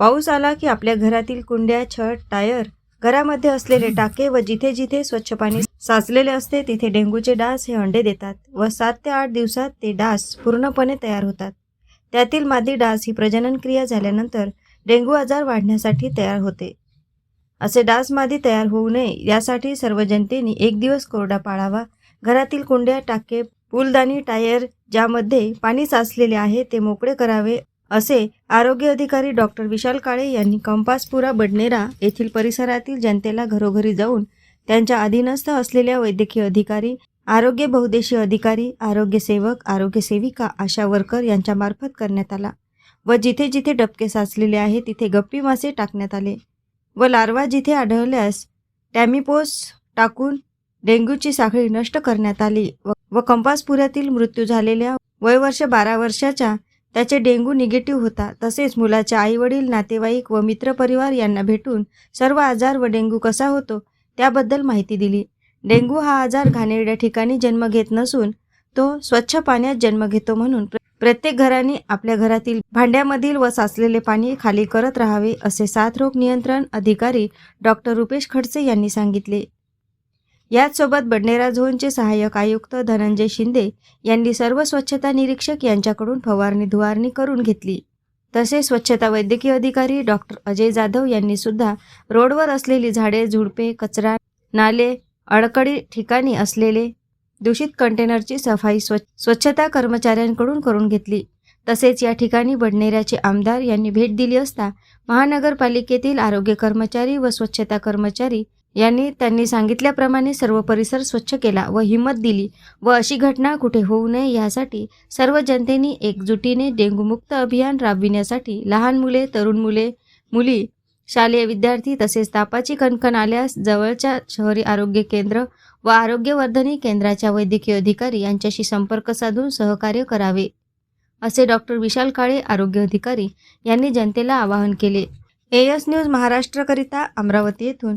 पाऊस आला की आपल्या घरातील कुंड्या छत टायर घरामध्ये असलेले टाके व जिथे जिथे स्वच्छ पाणी साचलेले असते तिथे डेंग्यूचे डास हे अंडे देतात व सात ते आठ दिवसात ते डास पूर्णपणे तयार होतात. त्यातील मादी डास ही प्रजनन क्रिया झाल्यानंतर डेंग्यू आजार वाढण्यासाठी तयार होते. असे डास मादी तयार होऊ नये यासाठी सर्व जनतेने एक दिवस कोरडा पाळावा. घरातील कुंड्या टाके पुलदानी टायर ज्यामध्ये पाणी साचलेले आहे ते मोकळे करावे. असे आरोग्य अधिकारी डॉक्टर विशाल काळे यांनी कंपासपुरा बडनेरा येथील परिसरातील जनतेला घरोघरी जाऊन त्यांच्या अधीनस्थ असलेल्या वैद्यकीय अधिकारी आरोग्य बहुदेशीय अधिकारी आरोग्य सेवक आरोग्य सेविका आशा वर्कर यांच्यामार्फत करण्यात आला व जिथे जिथे डबके साचलेले आहे तिथे गप्पी मासे टाकण्यात आले व लार्वा जिथे आढळल्यास टॅमिपोस टाकून डेंग्यूची साखळी नष्ट करण्यात आली व- व कंपासपुऱ्यातील मृत्यू झालेल्या वय वर्ष बारा वर्षाच्या त्याचे डेंग्यू निगेटिव्ह होता. तसेच मुलाचे आईवडील नातेवाईक व मित्रपरिवार यांना भेटून सर्व आजार व डेंग्यू कसा होतो त्याबद्दल माहिती दिली. डेंग्यू हा आजार घाणेरड्या ठिकाणी जन्म घेत नसून तो स्वच्छ पाण्यात जन्म घेतो म्हणून प्रत्येक घराने आपल्या घरातील भांड्यामधील व साचलेले पाणी खाली करत राहावे असे साथरोग नियंत्रण अधिकारी डॉक्टर रुपेश खडसे यांनी सांगितले. याचसोबत बडनेरा झोनचे सहाय्यक आयुक्त धनंजय शिंदे यांनी सर्व स्वच्छता निरीक्षक यांच्याकडून फवारणी धुवारणी करून घेतली. तसेच स्वच्छता वैद्यकीय अधिकारी डॉक्टर अजय जाधव यांनी सुद्धा रोडवर असलेली झाडे झुडपे कचरा नाले अडकडी ठिकाणी असलेले दूषित कंटेनरची सफाई स्व स्वच्छता कर्मचाऱ्यांकडून करून घेतली. तसेच या ठिकाणी बडनेऱ्याचे आमदार यांनी भेट दिली असता महानगरपालिकेतील आरोग्य कर्मचारी व स्वच्छता कर्मचारी यांनी त्यांनी सांगितल्याप्रमाणे सर्व परिसर स्वच्छ केला व हिंमत दिली व अशी घटना कुठे होऊ नये यासाठी सर्व जनतेने एकजुटीने डेंग्यूमुक्त अभियान राबविण्यासाठी लहान मुले तरुण मुले मुली शालेय विद्यार्थी तसेच तापाची कणकण आल्यास जवळच्या शहरी आरोग्य केंद्र व आरोग्यवर्धनी केंद्राच्या वैद्यकीय अधिकारी यांच्याशी संपर्क साधून सहकार्य करावे असे डॉक्टर विशाल काळे आरोग्य अधिकारी यांनी जनतेला आवाहन केले. एएस न्यूज महाराष्ट्रकरिता अमरावती येथून